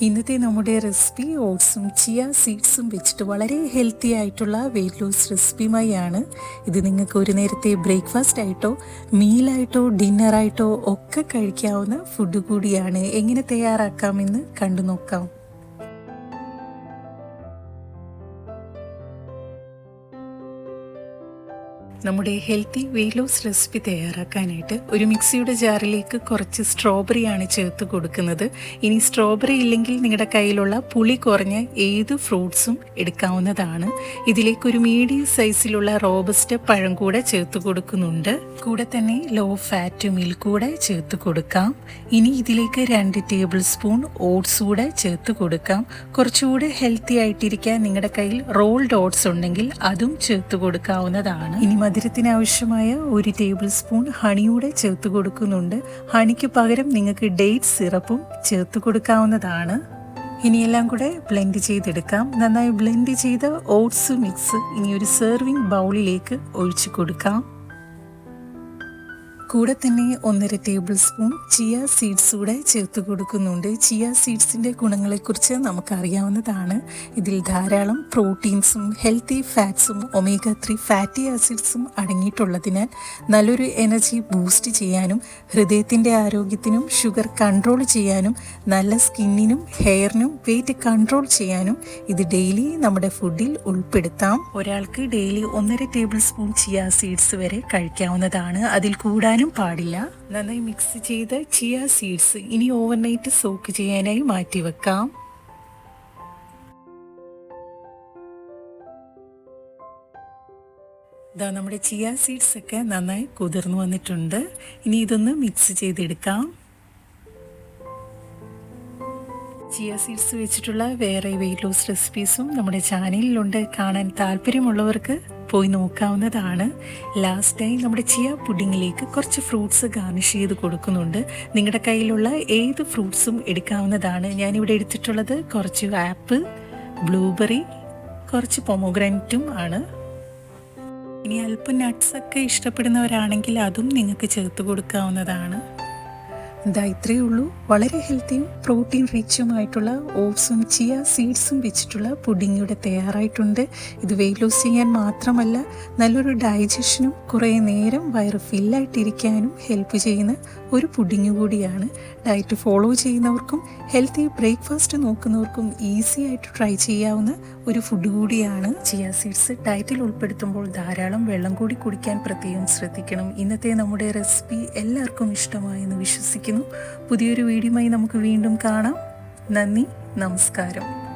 ഇന്നത്തെ നമ്മുടെ recipe ഓട്സും chia സീഡ്സും വെച്ചിട്ട് വളരെ ഹെൽത്തി ആയിട്ടുള്ള വെയിറ്റ് ലോസ് റെസിപ്പിയുമായാണ്. ഇത് നിങ്ങൾക്ക് ഒരു നേരത്തെ ബ്രേക്ക്ഫാസ്റ്റ് ആയിട്ടോ മീലായിട്ടോ ഡിന്നറായിട്ടോ ഒക്കെ കഴിക്കാവുന്ന ഫുഡ് കൂടിയാണ്. എങ്ങനെ തയ്യാറാക്കാമെന്ന് കണ്ടു നോക്കാം. നമ്മുടെ ഹെൽത്തി വെയിറ്റ് ലോസ് റെസിപ്പി തയ്യാറാക്കാനായിട്ട് ഒരു മിക്സിയുടെ ജാറിലേക്ക് കുറച്ച് സ്ട്രോബെറിയാണ് ചേർത്ത് കൊടുക്കുന്നത്. ഇനി സ്ട്രോബെറി ഇല്ലെങ്കിൽ നിങ്ങളുടെ കയ്യിലുള്ള പുളി കുറഞ്ഞ ഏത് ഫ്രൂട്ട്സും എടുക്കാവുന്നതാണ്. ഇതിലേക്ക് ഒരു മീഡിയം സൈസിലുള്ള റോബസ്റ്റ് പഴം കൂടെ ചേർത്ത് കൊടുക്കുന്നുണ്ട്. കൂടെ തന്നെ ലോ ഫാറ്റ് മിൽക്ക് കൂടെ ചേർത്ത് കൊടുക്കാം. ഇനി ഇതിലേക്ക് രണ്ട് ടേബിൾ സ്പൂൺ ഓട്സ് കൂടെ ചേർത്ത് കൊടുക്കാം. കുറച്ചുകൂടെ ഹെൽത്തി ആയിട്ടിരിക്കാൻ നിങ്ങളുടെ കയ്യിൽ റോൾഡ് ഓട്സ് ഉണ്ടെങ്കിൽ അതും ചേർത്ത് കൊടുക്കാവുന്നതാണ്. ഇനി മധുരത്തിന് ആവശ്യമായ ഒരു ടേബിൾ സ്പൂൺ ഹണിയൂടെ ചേർത്ത് കൊടുക്കുന്നുണ്ട്. ഹണിക്ക് പകരം നിങ്ങൾക്ക് ഡേറ്റ് സിറപ്പും ചേർത്ത് കൊടുക്കാവുന്നതാണ്. ഇനിയെല്ലാം കൂടെ ബ്ലെൻഡ് ചെയ്തെടുക്കാം. നന്നായി ബ്ലെൻഡ് ചെയ്ത ഓട്സ് മിക്സ് ഇനി ഒരു സെർവിങ് ബൗളിലേക്ക് ഒഴിച്ചു കൊടുക്കാം. കൂടെ തന്നെ ഒന്നര ടേബിൾ സ്പൂൺ ചിയ സീഡ്സ് കൂടെ ചേർത്ത് കൊടുക്കുന്നുണ്ട്. ചിയ സീഡ്സിന്റെ ഗുണങ്ങളെക്കുറിച്ച് നമുക്കറിയാവുന്നതാണ്. ഇതിൽ ധാരാളം പ്രോട്ടീൻസും ഹെൽത്തി ഫാറ്റ്സും ഒമേഗ ത്രീ ഫാറ്റി ആസിഡ്സും അടങ്ങിയിട്ടുള്ളതിനാൽ നല്ലൊരു എനർജി ബൂസ്റ്റ് ചെയ്യാനും ഹൃദയത്തിന്റെ ആരോഗ്യത്തിനും ഷുഗർ കൺട്രോൾ ചെയ്യാനും നല്ല സ്കിന്നിനും ഹെയറിനും വെയിറ്റ് കൺട്രോൾ ചെയ്യാനും ഇത് ഡെയിലി നമ്മുടെ ഫുഡിൽ ഉൾപ്പെടുത്താം. ഒരാൾക്ക് ഡെയിലി ഒന്നര ടേബിൾ സ്പൂൺ ചിയ സീഡ്സ് വരെ കഴിക്കാവുന്നതാണ്. അതിൽ കൂടാൻ ചെയ്യാനും പാടില്ല. നന്നായി മിക്സ് ചെയ്ത ചിയ സീഡ്സ് ഇനി ഓവർനൈറ്റ് സോക്ക് ചെയ്യാനായി മാറ്റി വെക്കാം. ഇതാ നമ്മുടെ ചിയ സീഡ്സ് ഒക്കെ നന്നായി കുതിർന്നു വന്നിട്ടുണ്ട്. ഇനി ഇതൊന്ന് മിക്സ് ചെയ്തെടുക്കാം. ചിയ സീഡ്സ് വെച്ചിട്ടുള്ള വേറെ വെയിറ്റ് ലോസ് റെസിപ്പീസും നമ്മുടെ ചാനലിലുണ്ട് കാണാൻ താല്പര്യമുള്ളവർക്ക് പോയി നോക്കാവുന്നതാണ്. ലാസ്റ്റ് ടൈം നമ്മുടെ ചിയ പുഡിങ്ങിലേക്ക് കുറച്ച് ഫ്രൂട്ട്സ് ഗാർണിഷ് ചെയ്ത് കൊടുക്കുന്നുണ്ട്. നിങ്ങളുടെ കയ്യിലുള്ള ഏത് ഫ്രൂട്ട്സും എടുക്കാവുന്നതാണ്. ഞാനിവിടെ എടുത്തിട്ടുള്ളത് കുറച്ച് ആപ്പിൾ ബ്ലൂബെറി കുറച്ച് പൊമോഗ്രാനറ്റും ആണ്. ഇനി അല്പം നട്ട്സൊക്കെ ഇഷ്ടപ്പെടുന്നവരാണെങ്കിൽ അതും നിങ്ങൾക്ക് ചേർത്ത് കൊടുക്കാവുന്നതാണ്. ഇതാ ഇത്രയേ ഉള്ളൂ. വളരെ ഹെൽത്തിയും പ്രോട്ടീൻ റിച്ചുമായിട്ടുള്ള ഓട്സും ചിയ സീഡ്സും വെച്ചിട്ടുള്ള പുഡിംഗ് ഇവിടെ തയ്യാറായിട്ടുണ്ട്. ഇത് വെയിറ്റ് ലോസ് ചെയ്യാൻ മാത്രമല്ല നല്ലൊരു ഡൈജഷനും കുറേ നേരം വയറ് ഫില്ലായിട്ടിരിക്കാനും ഹെൽപ്പ് ചെയ്യുന്ന ഒരു പുഡിങ് കൂടിയാണ്. ഡയറ്റ് ഫോളോ ചെയ്യുന്നവർക്കും ഹെൽത്തി ബ്രേക്ക്ഫാസ്റ്റ് നോക്കുന്നവർക്കും ഈസി ആയിട്ട് ട്രൈ ചെയ്യാവുന്ന ഒരു ഫുഡ് കൂടിയാണ് ചിയ സീഡ്സ്. ഡയറ്റിൽ ഉൾപ്പെടുത്തുമ്പോൾ ധാരാളം വെള്ളം കൂടി കുടിക്കാൻ പ്രത്യേകം ശ്രദ്ധിക്കണം. ഇന്നത്തെ നമ്മുടെ റെസിപ്പി എല്ലാവർക്കും ഇഷ്ടമായെന്ന് വിശ്വസിക്കുന്നു. പുതിയൊരു വീഡിയോയുമായി നമുക്ക് വീണ്ടും കാണാം. നന്ദി നമസ്കാരം.